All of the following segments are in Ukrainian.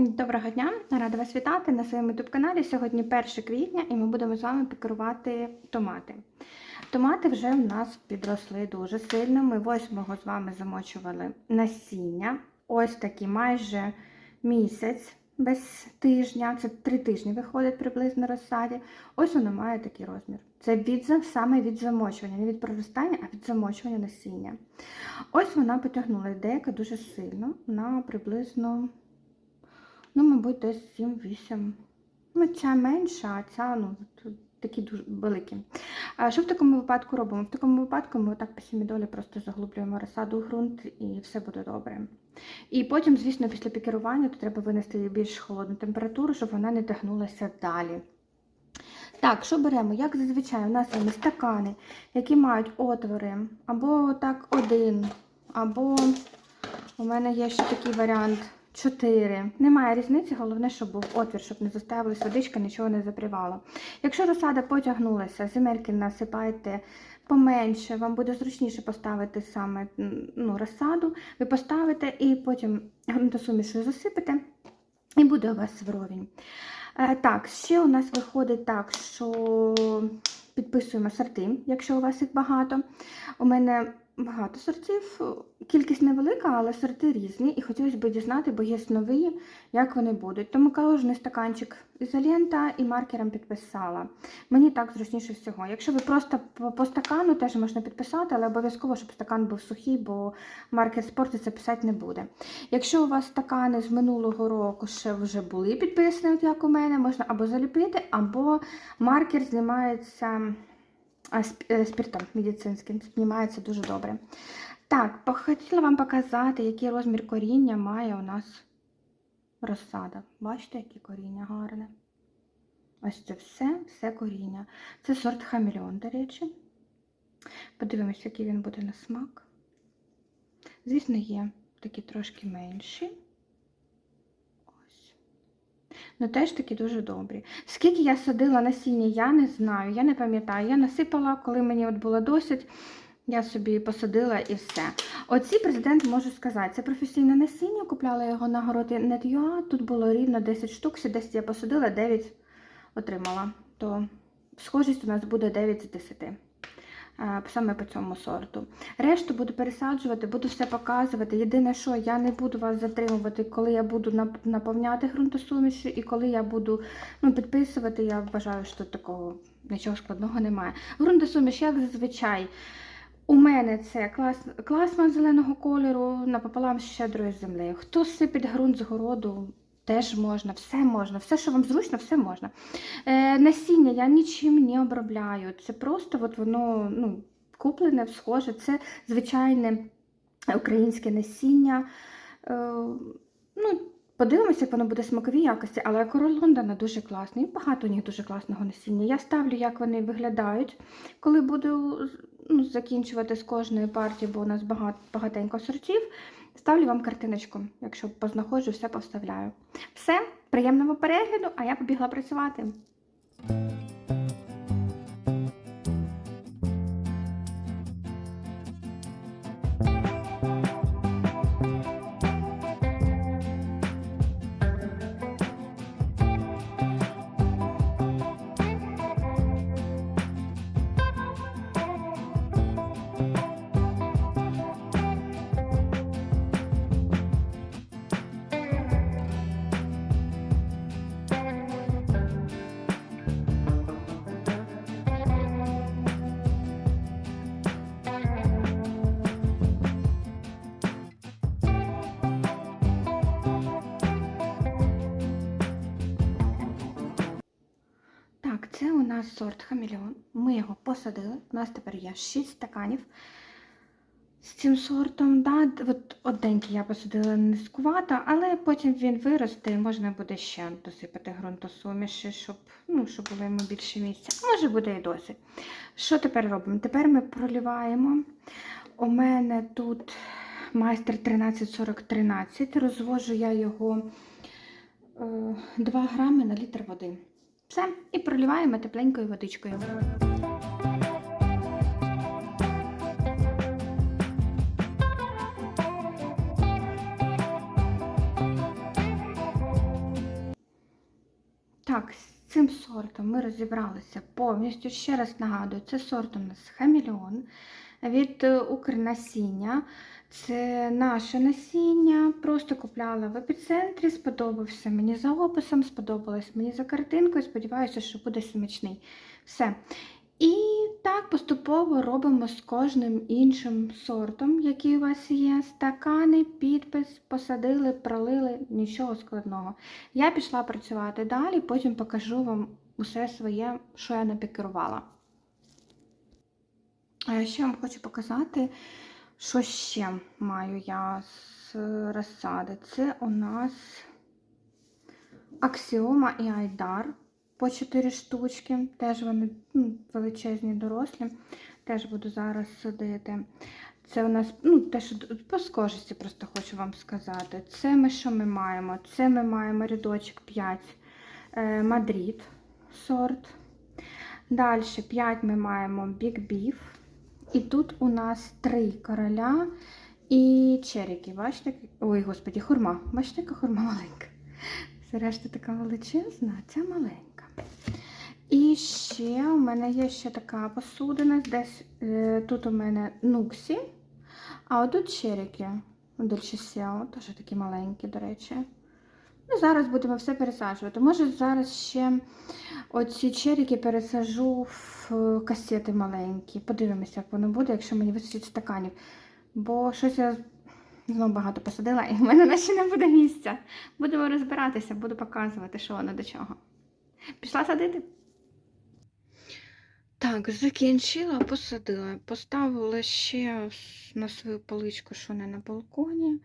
Доброго дня, рада вас вітати на своєму youtube каналі. Сьогодні 1 квітня і ми будемо з вами пікерувати томати. Томати вже в нас підросли дуже сильно. Ми 8-го з вами замочували насіння. Ось такі майже місяць без тижня. Це 3 тижні виходить приблизно розсаді. Ось воно має такий розмір. Це від, саме від замочування, не від проростання, а від замочування насіння. Ось вона потягнула деяка дуже сильно на приблизно. Ну, мабуть, десь 7-8. Ну, ця менша, а ця ну, такі дуже великі. А що в такому випадку робимо? В такому випадку ми отак по сімідолі просто заглублюємо розсаду в ґрунт і все буде добре. І потім, звісно, після пікерування то треба винести більш холодну температуру, щоб вона не тягнулася далі. Так, що беремо? Як зазвичай, у нас є стакани, які мають отвори, або так один, або у мене є ще такий варіант 4. Немає різниці, головне, щоб був отвір, щоб не заставилась водичка, нічого не запрівало. Якщо розсада потягнулася, земельки насипайте поменше, вам буде зручніше поставити саме ну, розсаду, ви поставите і потім ґрунтосумішою засипете, і буде у вас вровень. Е, Так, ще у нас виходить так, що підписуємо сорти, якщо у вас їх багато. У мене багато сортів, кількість невелика, але сорти різні. І хотілося б дізнати, бо є нові, як вони будуть. Тому кожний стаканчик ізолента і маркером підписала. Мені так зручніше всього. Якщо ви просто по, стакану, теж можна підписати, але обов'язково, щоб стакан був сухий, бо маркер спортиться писати не буде. Якщо у вас стакани з минулого року ще вже були підписані, як у мене, можна або заліпити, або маркер знімається е, спиртом медицинським, знімається дуже добре. Так, хотіла вам показати, який розмір коріння має у нас розсада. Бачите, яке коріння гарне. Ось це все, все коріння. Це сорт хамелеон, до речі. Подивимось, який він буде на смак. Звісно, є такі трошки менші. Ось. Ну, теж такі дуже добрі. Скільки я садила насіння, я не знаю, я не пам'ятаю. Я насипала, коли мені от було досить, я собі посадила і все. Оці президент можу сказати, це професійне насіння, купляла його на городі Net.ua, тут було рівно 10 штук, 10 я посадила, 9 отримала. То схожість у нас буде 9 з 10. Саме по цьому сорту. Решту буду пересаджувати, буду все показувати. Єдине, що я не буду вас затримувати, коли я буду наповняти ґрунтосуміші і коли я буду ну, підписувати, я вважаю, що такого нічого складного немає. Ґрунтосуміш, як зазвичай, у мене це клас, класман зеленого кольору напополам з щедрою землею. Хто сипить ґрунт з городу, теж можна, все можна, все, що вам зручно, все можна. Е, насіння я нічим не обробляю. Це просто от воно ну, куплене, схоже, це звичайне українське насіння. Е, ну, Подивимося, як воно буде смаковій якості, але король Лондона дуже класний. Багато у них дуже класного насіння. Я ставлю, як вони виглядають, коли буду ну, закінчувати з кожної партії, бо у нас багато, багатенько сортів. Ставлю вам картиночку, якщо познаходжу, все повставляю. Все, приємного перегляду, а я побігла працювати. Так, це у нас сорт хамелеон. Ми його посадили. У нас тепер є 6 стаканів з цим сортом. Да, от одненький я посадила низькувато, але потім він виросте і можна буде ще досипати ґрунтосуміші, щоб, ну, щоб було йому більше місця. Може буде і досить. Що тепер робимо? Тепер ми проливаємо. У мене тут майстер 134013. Розвожу я його е, 2 грами на літр води. Все, і проливаємо тепленькою водичкою. Так, цим сортом ми розібралися повністю. Ще раз нагадую, це сорт у нас хамелеон від е, Укрнасіння. Це наше насіння. Просто купляла в епіцентрі, сподобався мені за описом, сподобалось мені за картинкою. Сподіваюся, що буде смачний. Все. І так поступово робимо з кожним іншим сортом, який у вас є. Стакани, підпис, посадили, пролили, нічого складного. Я пішла працювати далі, потім покажу вам усе своє, що я напікерувала. А ще вам хочу показати, що ще маю я з розсади. Це у нас Аксіома і Айдар по 4 штучки. Теж вони ну, величезні дорослі. Теж буду зараз садити. Це у нас, ну, те, що по схожості просто хочу вам сказати. Це ми що ми маємо? Це ми маємо рядочок 5 е, Мадрид сорт. Далі 5 ми маємо Big Beef. І тут у нас три короля і черіки. Бачите? Ой, господі, хурма. Бачите, яка хурма маленька. Решта така величезна, а ця маленька. І ще у мене є ще така посудина. Десь е, тут у мене нуксі, а отут черіки. Дольчесео, теж такі маленькі, до речі. Ну, зараз будемо все пересаджувати. Може, зараз ще оці черіки пересажу в е, касети маленькі. Подивимося, як воно буде, якщо мені вистачить стаканів. Бо щось я знову багато посадила, і в мене наче не буде місця. Будемо розбиратися, буду показувати, що воно до чого. Пішла садити. Так, закінчила, посадила. Поставила ще на свою поличку, що не на балконі.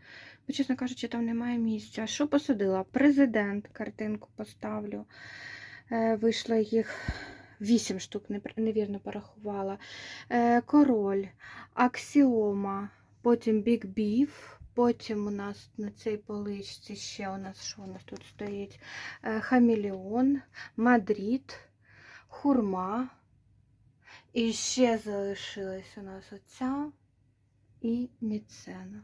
Бо, чесно кажучи, там немає місця. Що посадила? Президент, картинку поставлю. Е, Вийшло їх вісім штук, невірно порахувала. Е, Король, аксіома, потім Big Beef, потім у нас на цій поличці ще у нас що у нас тут стоїть? Е, Хамелеон, Мадрид, хурма. І ще залишилась у нас оця і міцена.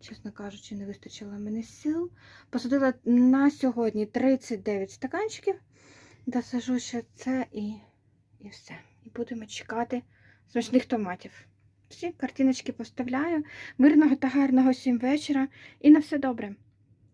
Чесно кажучи, не вистачило мені сил. Посадила на сьогодні 39 стаканчиків. Досажу ще це і, і все. І будемо чекати смачних томатів. Всі картиночки поставляю. Мирного та гарного всім вечора. І на все добре.